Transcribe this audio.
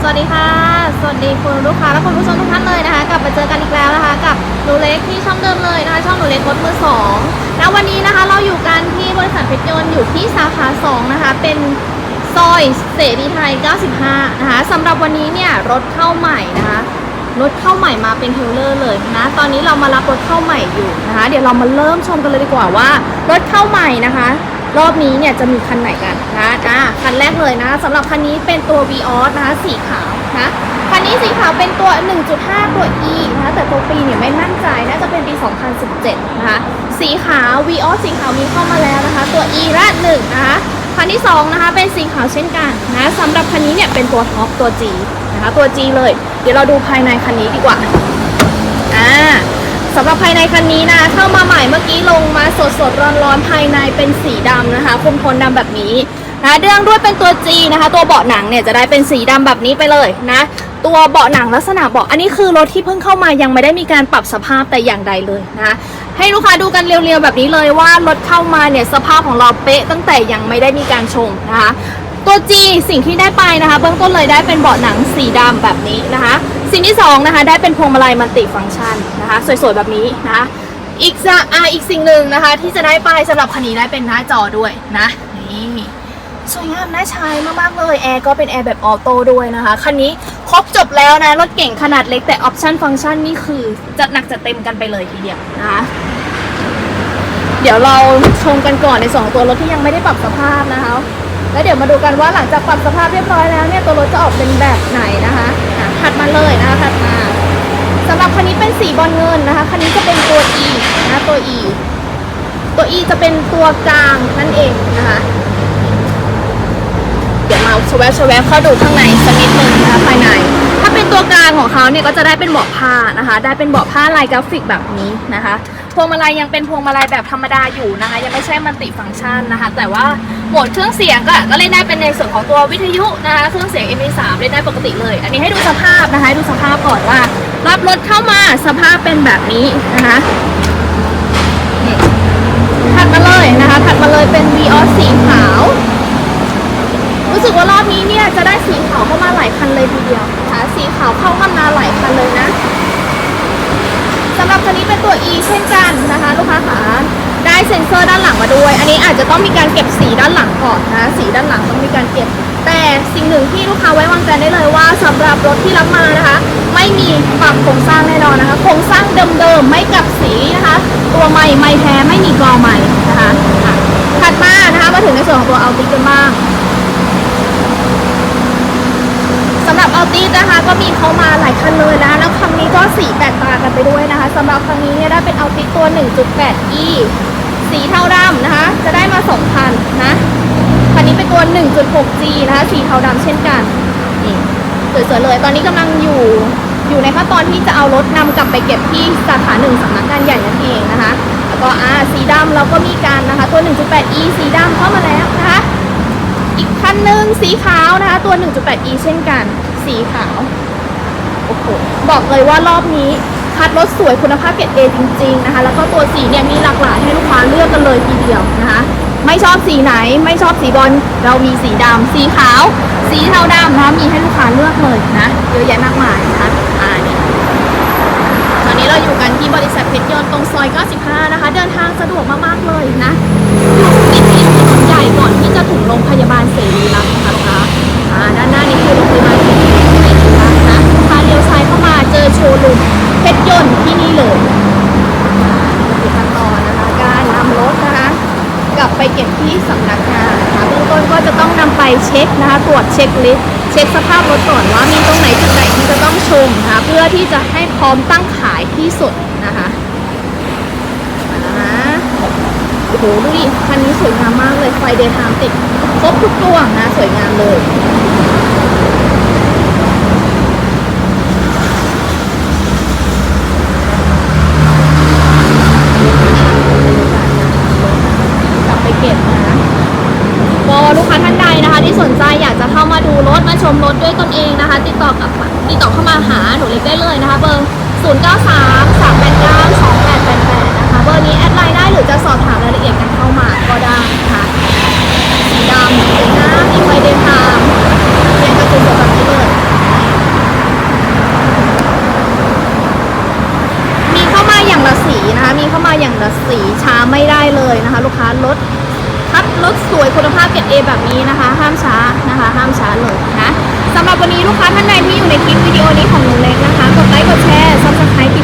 สวัสดีค่ะ สวัสดีคุณลูกค้าและคุณผู้ชมทุกท่านเลยนะคะ กลับมาเจอกันอีกแล้วนะคะกับหนูเล็กที่ช่องเดิมเลยนะคะ ช่องหนูเล็กรถมือสองณวันนี้นะคะเราอยู่กันที่บริษัทเพชรยนต์อยู่ที่สาขา2นะคะ เป็นซอยเสรีไทย 95 นะคะสำหรับวันนี้เนี่ยรถเข้าใหม่นะคะรถเข้าใหม่มาเป็นเทรลเลอร์เลยนะ ตอนนี้เรามารับรถเข้าใหม่อยู่นะคะ เดี๋ยวเรามาเริ่มชมกันเลยดีกว่าว่า รถเข้าใหม่นะคะ รอบนี้เนี่ยจะมีคันไหนกันนะอะคันแรกเลยนะสำหรับคันนี้เป็นตัว v ีออสนะคะสีขาวนะคันนี้สีขาวเป็นตัว 1.5 ตัว E นะคะแต่ตัวปีเนี่ยไม่มั่นใจน่าจะเป็นปี 2017 นะคะสีขาว v ีออสสีขาวมีเข้ามาแล้วนะคะ ตัว E ละ1นะคะคันที่สองนะคะเป็นสีขาวเช่นกันนะสำหรับคันนี้เนี่ยเป็นตัวท็อปตัว G นะคะตัว G เลย เดี๋ยวเราดูภายในคันนี้ดีกว่าอ่าสำหรับภายในคันนี้นะเข้ามา ม่เมื่อกี้ลงมาสดสดร้อนร้อนๆภายในเป็นสีดำนะคะคุมโทนดำแบบนี้นะเรื่องด้วยเป็นตัว G นะคะ ตัวเบาะหนังเนี่ยจะได้เป็นสีดำแบบนี้ไปเลยนะตัวเบาะหนังลักษณะเบาะอันนี้คือรถที่เพิ่งเข้ามายังไม่ได้มีการปรับสภาพแต่อย่างใดเลยนะให้ลูกค้าดูกันเรียวๆแบบนี้เลยว่ารถเข้ามาเนี่ยสภาพของเราเป๊ะตั้งแต่ยังไม่ได้มีการชมนะคะตัว G สิ่งที่ได้ไปนะคะ เบื้องต้นเลยได้เป็นเบาะหนังสีดำแบบนี้นะคะ สิ่งที่สองนะคะได้เป็นพวงมาลัยมัลติฟังก์ชันนะคะ สวยๆแบบนี้นะคะ อีกจะอ่าอีกสิ่งหนึ่งนะคะ ที่จะได้ไปสำหรับคันนี้ได้เป็นหน้าจอด้วยนะนี่สวยงามน่าใช้มากๆเลยแอร์ก็เป็นแอร์แบบออโต้ด้วยนะคะคันนี้ครบจบแล้วนะ รถเก่งขนาดเล็กแต่ออปชั่นฟังก์ชันนี่คือจัดหนักจัดเต็มกันไปเลยทีเดียวนะคะเดี๋ยวเราชมกันก่อนในสองตัวรถที่ยังไม่ได้ปรับสภาพนะคะ แล้วเดี๋ยวมาดูกันว่าหลังจากปรับสภาพเรียบร้อยแล้วเนี่ยตัวรถจะออกเป็นแบบไหนนะคะถัดมาเลยนะคะถัดมา สำหรับคันนี้เป็นสีบอลเงินนะคะ คันนี้จะเป็นตัว E นะตัว E ตัว E จะเป็นตัวกลางนั่นเองนะคะ เดี๋ยวมาชแวบชแวบเข้าดูข้างในสักนิดหนึ่งนะคะภายใน ถ้าเป็นตัวกลางของเขาเนี่ยก็จะได้เป็นเบาะผ้านะคะ ได้เป็นเบาะผ้าลายกราฟิกแบบนี้นะคะ พวงมาลัยยังเป็นพวงมาลัยแบบธรรมดาอยู่นะคะ ยังไม่ใช่มัลติฟังก์ชันนะคะ แต่ว่าโหมดเครื่องเสียงก็ก็เล่นได้เป็นในส่วนของตัววิทยุนะคะ เครื่องเสียง MP3 เล่นได้ปกติเลย อันนี้ให้ดูสภาพนะคะดูสภาพก่อนว่า รับรถเข้ามาสภาพเป็นแบบนี้นะคะนี่ถัดมาเลยนะคะถัดมาเลยเป็น v ีออสสีขาว รู้สึกว่ารอบนี้เนี่ยจะได้สีขาวเข้ามาหลายคันเลยทีเดียวนะคะสีขาวเข้ามาหลายคันเลยนะสำห รับคันนี้เป็นตัว E เช่นกันนะคะ ลูกค้าขาได้เซ็นเซอร์ด้านหลังมาด้วย อันนี้อาจจะต้องมีการเก็บสีด้านหลังก่อนนะสีด้านหลังต้องมีการเก็บ แต่สิ่งหนึ่งที่ลูกค้าไว้วางใจได้เลยว่าสำหรับรถที่รับมานะคะ ไม่มีปรับโครงสร้างแน่นอนนะคะโครงสร้างเดิมๆไม่กับสีนะคะ ตัวใหม่ไม่แท้ไม่มีกอใหม่นะคะอะถัดมานะคะมาถึงในส่วนของตัวเอาติกันบ้าง สำ หรับอัลติสนะคะ ก็มีเข้ามาหลายคันเลยนะแล้วคันนี้ก็สีแตกต่างกันไปด้วยนะคะสำหรับคันนี้เนี่ยได้เป็นอัลติสตัว 1.8e สีเทาดำนะคะ จะได้มา2คันนะคันนี้เป็นตัว 1.6g นะคะสีเทาดำเช่นกันนี่สวยๆเลย ตอนนี้กำลังอยู่อยู่ในขั้นตอนที่จะเอารถนำกลับไปเก็บที่สาขาหนึ่งสำนักงานใหญ่นั่นเองนะคะ แล้วก็อ่าสีดำเราก็มีการนะคะ ตัว 1.8e สีดำเข้ามาแล้ว หนึ่งสีขาวนะคะ ตัว 1.8e เช่นกัน สีขาว โอ้โห บอกเลยว่ารอบนี้คัดรถสวยคุณภาพเกรด A จริง ๆ นะคะ แล้วก็ตัวสีเนี่ยมีหลากหลายให้ลูกค้าเลือกกันเลยทีเดียวนะคะ ไม่ชอบสีไหน ไม่ชอบสีบอล เรามีสีดำ สีขาว สีเทาดำนะคะมีให้ลูกค้าเลือกเลยนะ เยอะแยะมากมายนะคะอ่านี่ตอนนี้เราอยู่กันที่บริษัทเพชรยนต์ตรงซอย 95 นะคะ เดินทางสะดวกมากๆเลยนะอยู่ติดที่ถนนใหญ่ก่อนที่จะถึงโรงพยาบาล เก็บที่สำนักงานนะคะเบื้องต้นก็จะต้องนำไปเช็คนะคะตรวจเช็คลิสต์เช็คสภาพรถก่อนว่ามีตรงไหนจุดไหนที่จะต้องชมนะคะเพื่อที่จะให้พร้อมตั้งขายที่สุดนะคะมาแล้วนะโอ้โหดูดิคันนี้สวยงามมากเลยไฟเดย์ไทม์ติดครบทุกตัวนะสวยงามเลย ติดต่อเข้ามาหาหนูเล็กได้เลยนะคะ เบอร์ 0 9 3 3 8 9 2 8 8 8 นะคะ เบอร์นี้แอดไลน์ได้หรือจะสอบถามรายละเอียดกันเข้ามาก็ได้ค่ะสีดำสีน้ำมีไฟเดินทางเป็นกระจุกแบบนี้เลยมีเข้ามาอย่างละสีนะคะ มีเข้ามาอย่างละสีช้าไม่ได้เลยนะคะ ลูกค้าลด คัดรถสวยคุณภาพเกรดเอแบบนี้นะคะ ห้ามช้านะคะ ห้ามช้าเลยนะสำหรับวันนี้ลูกค้าท่านใดที่อยู่ในคลิปวิดีโอนี้ของหนูเล็กนะคะกดไลค์กดแชร์ซับสไครต์